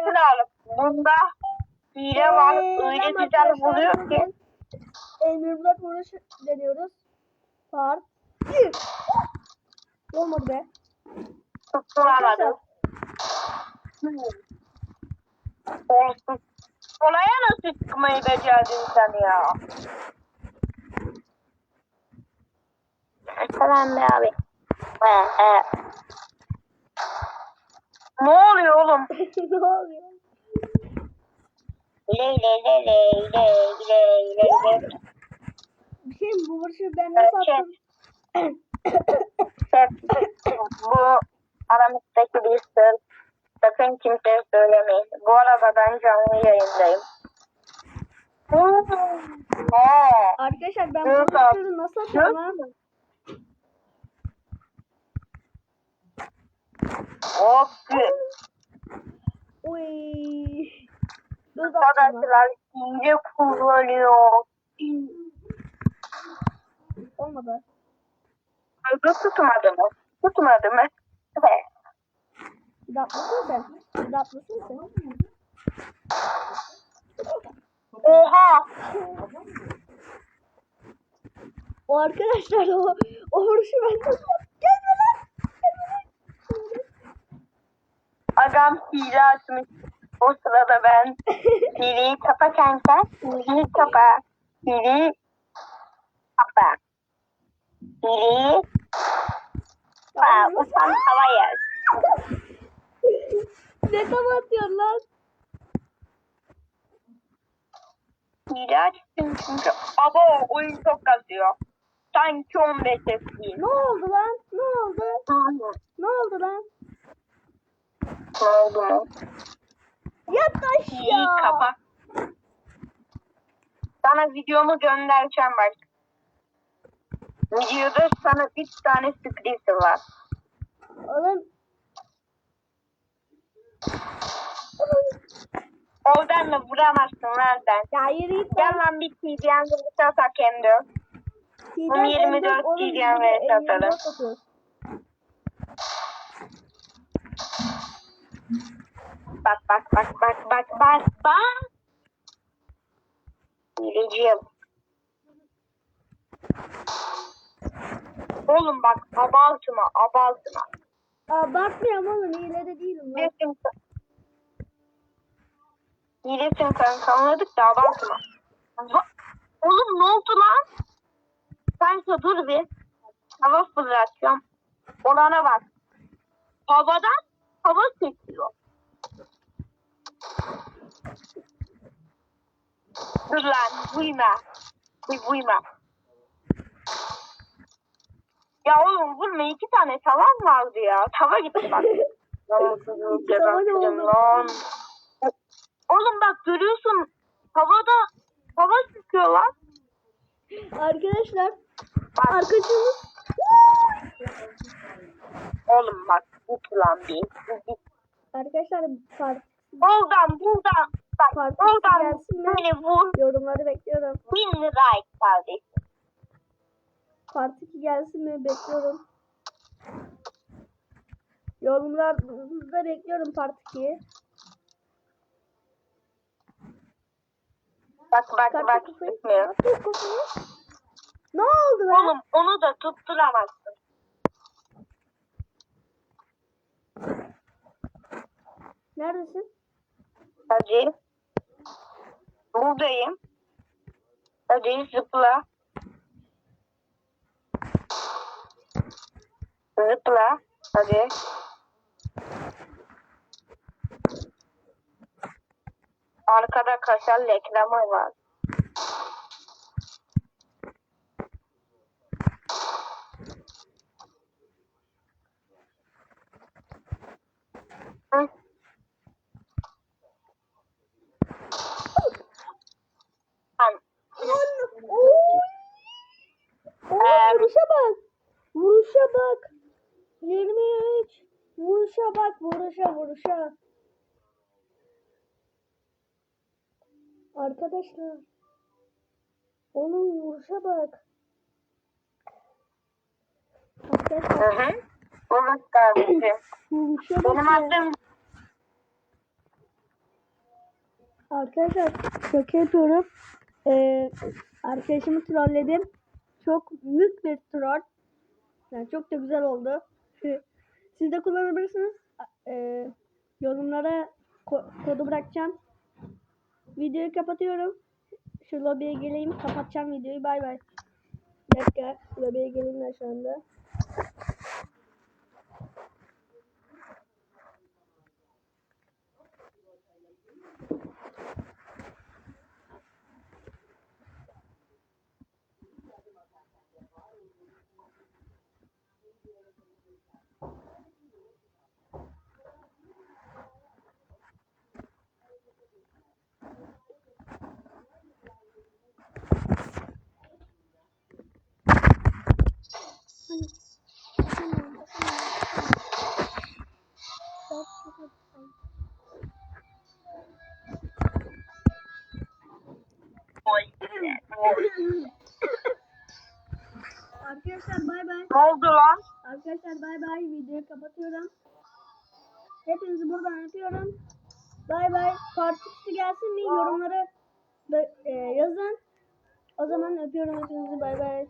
Arkadaşlar bunda hile var. Öyle güzel vuruyor ki. M24 vuruş deniyoruz. Part 1. Olmadı be. Tutturamadım. Olsun. Olaya nasıl çıkmayı becerdin sen ya? Tamam be abi. He, he. Ne oluyor oğlum? ne oluyor? Ley ley ley ley ley ley ley ley. Bir şey mi? Bu vuruşu ben nasıl attım? Bu aramızdaki bir sır. Sakın kimseye söylemeyin. Bu arada ben canlı yayındayım. Arkadaşlar ben bu vuruşları nasıl atıyorum lan? Hop. Uy. Lan. Arkadaşlar hile kullanıyor. Olmadı. Hızlı tutmadı mı? Tutmadı mı? Evet. Atlasın sen. Atlasın sen. Oha! O arkadaşlar o, o vuruşu ben nasıl attım? Gelme lan. Gelme lan. Adam hile açmış. O sırada ben hileyi kapa kanka. Hileyi kapa. Hileyi kapa. Hileyi kapa. Utan havaya. ne zaman atıyorsun lan? Hile açtım çünkü. Abo oyun çok kasıyor. Sanki 15 FPS. Ne oldu lan? Ne oldu? Ne oldu lan? Ne oldu mu? Yat Hileyi aşağı. kapa. Sana videomu göndereceğim bak. Videoda sana 3 tane sürpriz var. Oğlum. Oradan da vuramazsın lan sen. Ya yürü git Gel lan. bir TDM vs atak M4. Çiğdem 24 M4, oğlum, diyeceğim Bak bak bak bak bak bak bak. Hileciğim. Oğlum bak abartma abartma. Abartmıyorum oğlum. Hilede değilim lan. Sen. Hilesin kanka anladık da abartma. Oğlum ne oldu lan? Kanka dur bir. Hava fırlatıyorum. Olana bak. Havadan hava çekiyor. Dur lan. Buy buyma. Ya oğlum vurma iki tane tavan vardı ya. Tava gitti bak. Lan. Oğlum bak görüyorsun havada hava sıkıyor lan. Arkadaşlar. Bak Arkadaşımız. oğlum bak git lan bir. Git. Arkadaşlar part, Oradan buradan bak Farklı oradan gelsin mi? böyle vur. yorumları bekliyorum. Bin like kardeşim. Part 2 gelsin mi bekliyorum. Yorumlarda bekliyorum part 2'yi. Bak bak Kalk bak kafayı. kafayı. Ne oldu be? Oğlum onu da tutturamazsın. Neredesin? Hadi. Buradayım. Hadi zıpla. Zıpla. Hadi. Arkada kaşar reklamı var. Hı? Tamam. Oy! Oğlum Em. Vuruşa bak. Vuruşa bak. 23. Vuruşa bak. Vuruşa vuruşa. Arkadaşlar. Onun vuruşa bak. Arkadaşlar. Hı hı. Olur. Vuruşa bak. Benim adım Arkadaşlar şaka yapıyorum. Ee, arkadaşımı trolledim. Çok büyük bir troll. Yani çok da güzel oldu. Siz de kullanabilirsiniz. Ee, yorumlara ko- kodu bırakacağım. Videoyu kapatıyorum. Şu lobiye geleyim. Kapatacağım videoyu. Bay bay. Bir dakika. Lobiye geleyim ben. Arkadaşlar bay bay. Ne oldu lan? Arkadaşlar bay bay. Videoyu kapatıyorum. Hepinizi buradan öpüyorum. Bay bay. Part 2 gelsin mi? Yorumlara da, e, yazın. O zaman öpüyorum hepinizi. Bay bay.